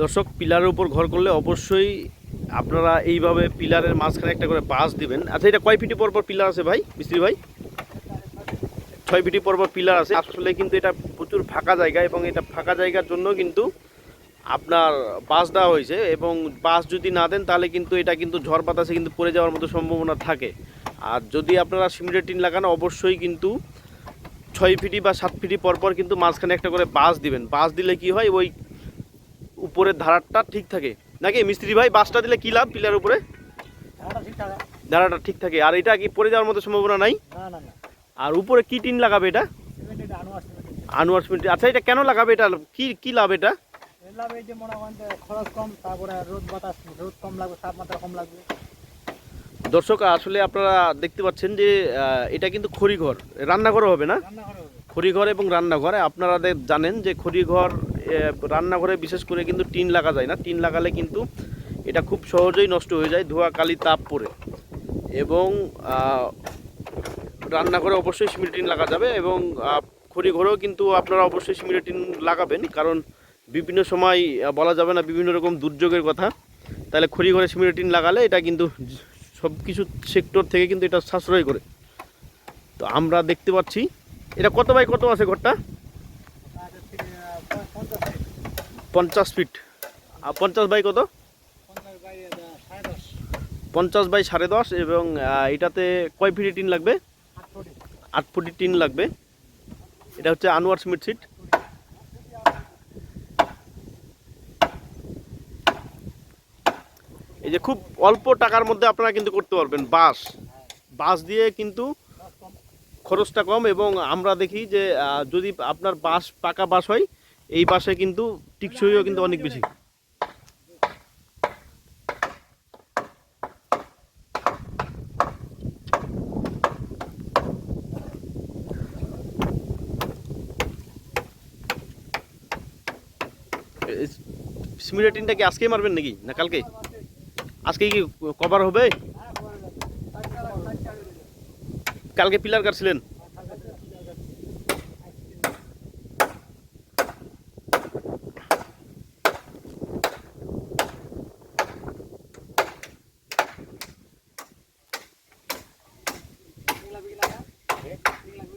দর্শক, পিলারের উপর ঘর করলে অবশ্যই আপনারা এইভাবে পিলারের মাঝখানে একটা করে বাঁশ দিবেন। আচ্ছা এটা কয় ফিটি পর পর পিলার আছে ভাই, মিস্ত্রি ভাই? ছয় ফিটি পর পর পিলার আছে। আসলে কিন্তু এটা প্রচুর ফাঁকা জায়গা এবং এটা ফাঁকা জায়গার জন্য কিন্তু আপনার বাস দেওয়া হয়েছে এবং বাঁশ যদি না দেন তাহলে কিন্তু এটা কিন্তু ঝড় বাতাসে কিন্তু পড়ে যাওয়ার মতো সম্ভাবনা থাকে। আর যদি আপনারা সিমেন্টের টিন লাগান, অবশ্যই কিন্তু ছয় ফিটি বা সাত ফিটি পর পর কিন্তু মাঝখানে একটা করে বাঁশ দিবেন। বাস দিলে কি হয়? ওই উপরের ধারাটা ঠিক থাকে? নাকি মিস্ত্রি ভাই বাঁশটা দিলে কি লাভ পিলার উপরে? ধারাটা ঠিক থাকে। আর এটা কি পড়ে যাওয়ার মতো সম্ভাবনা নাই? আর উপরে কি টিন লাগাবে এটা? আনোয়ার সিমেন্ট। আচ্ছা এটা কেন লাগাবে এটা? কি কি লাভ এটা? খরচ কম তারপরে রোদ বাতাস রোদ কম লাগবে তাপমাত্রা কম লাগবে। দর্শক আসলে আপনারা দেখতে পাচ্ছেন যে এটা কিন্তু খড়িঘর। রান্নাঘরও হবে না? খড়িঘর এবং রান্নাঘরে। আপনারা জানেন যে খড়িঘর রান্নাঘরে বিশেষ করে কিন্তু টিন লাগা যায় না। টিন লাগালে কিন্তু এটা খুব সহজেই নষ্ট হয়ে যায় ধোয়া কালি তাপ পড়ে। এবং রান্নাঘরে অবশ্যই সিমেন্ট টিন লাগা যাবে এবং আহ, খড়িঘরেও কিন্তু আপনারা অবশ্যই সিমেন্ট টিন লাগাবেন। কারণ বিভিন্ন সময় বলা যাবে না বিভিন্ন রকম দুর্যোগের কথা। তাহলে খড়িঘরে সিমেন্ট টিন লাগালে এটা কিন্তু সব কিছু সেক্টর থেকে কিন্তু এটা সাশ্রয় করে। তো আমরা দেখতে পাচ্ছি। এটা কত বাই কত আছে ঘরটা তারপর থেকে, আহ, প- পঞ্চাশ ফিট পঞ্চাশ ফিট। আর পঞ্চাশ বাই কত? পঞ্চাশ বাই সাড়ে দশ এবং এটাতে কয় ফিটি টিন লাগবে? আট ফুটি টিন লাগবে। এটা হচ্ছে আনোয়ার সিমেন্ট সিট। এই যে খুব অল্প টাকার মধ্যে আপনারা কিন্তু করতে পারবেন বাস বাস দিয়ে কিন্তু খরচটা কম এবং আমরা দেখি যে যদি আপনার বাস পাকা বাস হয় এই পাশে কিন্তু টিকসইও কিন্তু অনেক বেশি। সিমিলের টিনটা কি আজকেই মারবেন নাকি? না কালকে আজকে কি কভার হবে? কালকে পিলার কাটছিলেন Okay.